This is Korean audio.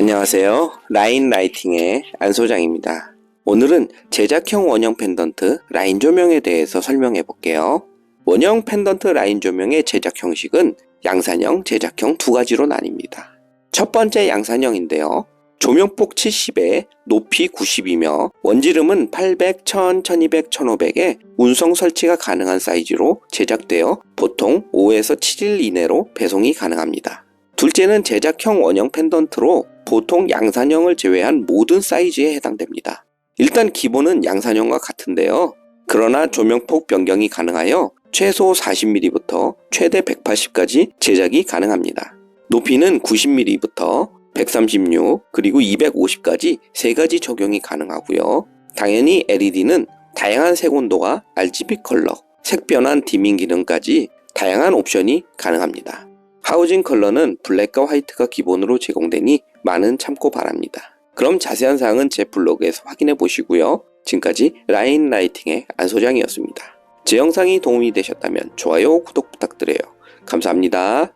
안녕하세요. 라인 라이팅의 안 소장입니다. 오늘은 제작형 원형 펜던트 라인 조명에 대해서 설명해 볼게요. 원형 펜던트 라인 조명의 제작 형식은 양산형, 제작형 두 가지로 나뉩니다. 첫 번째 양산형인데요. 조명폭 70에 높이 90이며 원지름은 800, 1000, 1200, 1500에 운송 설치가 가능한 사이즈로 제작되어 보통 5에서 7일 이내로 배송이 가능합니다. 둘째는 제작형 원형 펜던트로 보통 양산형을 제외한 모든 사이즈에 해당됩니다. 일단 기본은 양산형과 같은데요. 그러나 조명폭 변경이 가능하여 최소 40mm부터 최대 180까지 제작이 가능합니다. 높이는 90mm부터 136 그리고 250까지 세 가지 적용이 가능하고요. 당연히 LED는 다양한 색 온도와 RGB 컬러, 색 변환 디밍 기능까지 다양한 옵션이 가능합니다. 하우징 컬러는 블랙과 화이트가 기본으로 제공되니 많은 참고 바랍니다. 그럼 자세한 사항은 제 블로그에서 확인해 보시고요. 지금까지 라인 라이팅의 안소장이었습니다. 제 영상이 도움이 되셨다면 좋아요, 구독 부탁드려요. 감사합니다.